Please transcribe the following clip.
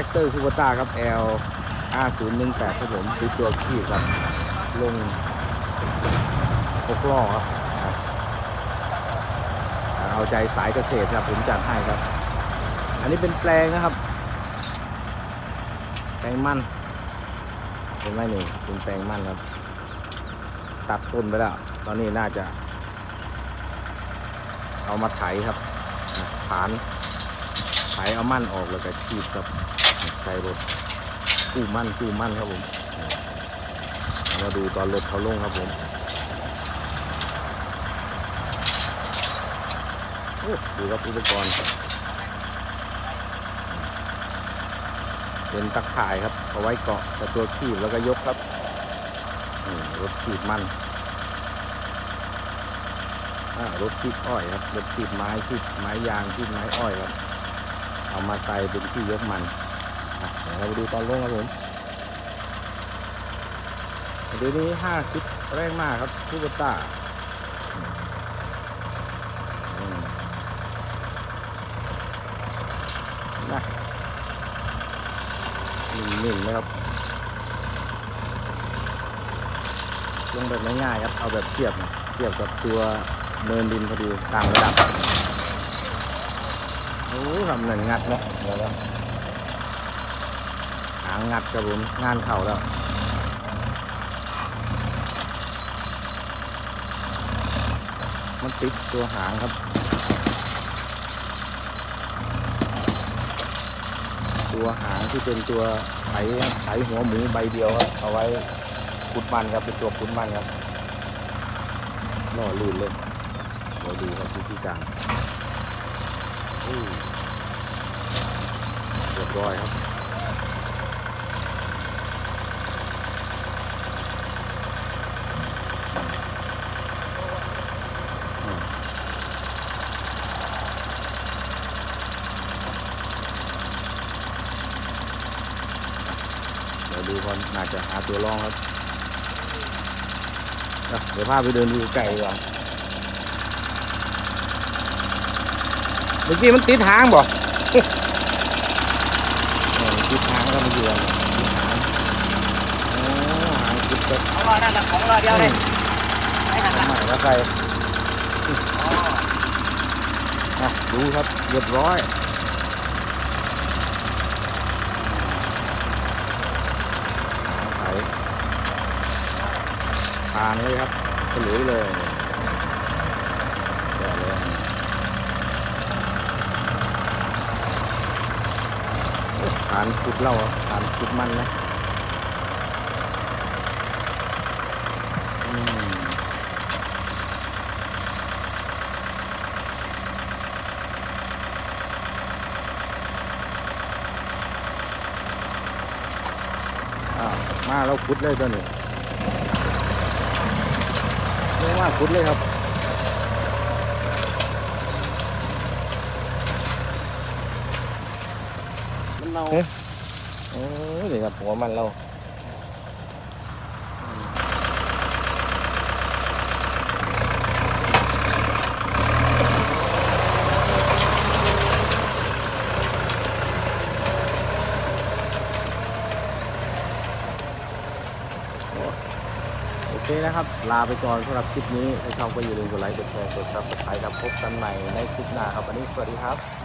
ท็กเตอร์คูโบต้าครับ L 5018ครับผมติดตัวขี้ครับ ลงหกล้อครับ เอาใจสายเกษตรครับ ผมจัดให้ครับ อันนี้เป็นแปลงนะครับ แปลงมันเห็นไหมนี่เป็นแปลงมันครับ ตัดต้นไปแล้ว ตอนนี้น่าจะ เอามาไถครับอะฐานไถเอามั่นออกแล้วก็ขีดครับ ใส่รถกู้มั่นกู้มั่นครับผมมาดูตอนรถเขาลงครับผมโอ้ดูครับอุปกรณ์เป็นตะข่ายครับเอาไว้เกาะกับตัวขีบแล้วก็ยกครับรถขีบมันรถขีบอ้อยครับรถขีบไม้ขีบไม้ยางขีบไม้อ้อยครับ เอามาใส่เป็นที่ยกมัน เดี๋ยวเราไปดูตอนลงครับผมเดี๋ยวนี้ห้าสิบแรงมากครับทูบต้าอืมนะนิ่มๆนะครับ ลงแบบง่ายๆครับ เอาแบบเทียบนะเทียบกับตัวเนินดินพอดีตามระดับ โอ้ทำหนึ่งงัดเนาะเดี๋ยวแล้วางงัดครับผมงานเข่าแล้วมันติดตัวหางครับ ตัวหางที่เป็นตัวไถไถหัวหมูใบเดียวครับเอาไว้ขุดมันครับเป็นตัวขุดมันครับล่อลื่นเลยเราดูครับวิธีการอู้เรียบร้อยครับ เดี๋ยวดูก่อนน่าจะหาตัวรองครับอะเดี๋ยวพาไปเดินดูไก่ดีกว่าเมื่อกี้มันติดหางบ่เออติดหางแล้วมันอยู่อันนี้ติดหางโอ้หางติดกับของรอนั่นแหละของรอเดียวเลยไม่หันหลังใหม่แล้วใครอะดูครับเรียบร้อยหางไถ ทานเลยครับฉลุยเลยแย่เลยทานขุดเล่าอะทานขุดมันนะอืมอ้าวมาเราขุดเลยตัวนี้ ไม่ว่าขุดเลยครับมันเมาโอ้ยนี่ครับหัวมันเรา โอเคนะครับ ลาไปก่อนสำหรับคลิปนี้ถ้าชอบก็อย่าลืมกดไลค์กดแชร์กดซับสไครต์ครับพบกันใหม่ในคลิปหน้าครับวันนี้สวัสดีครับ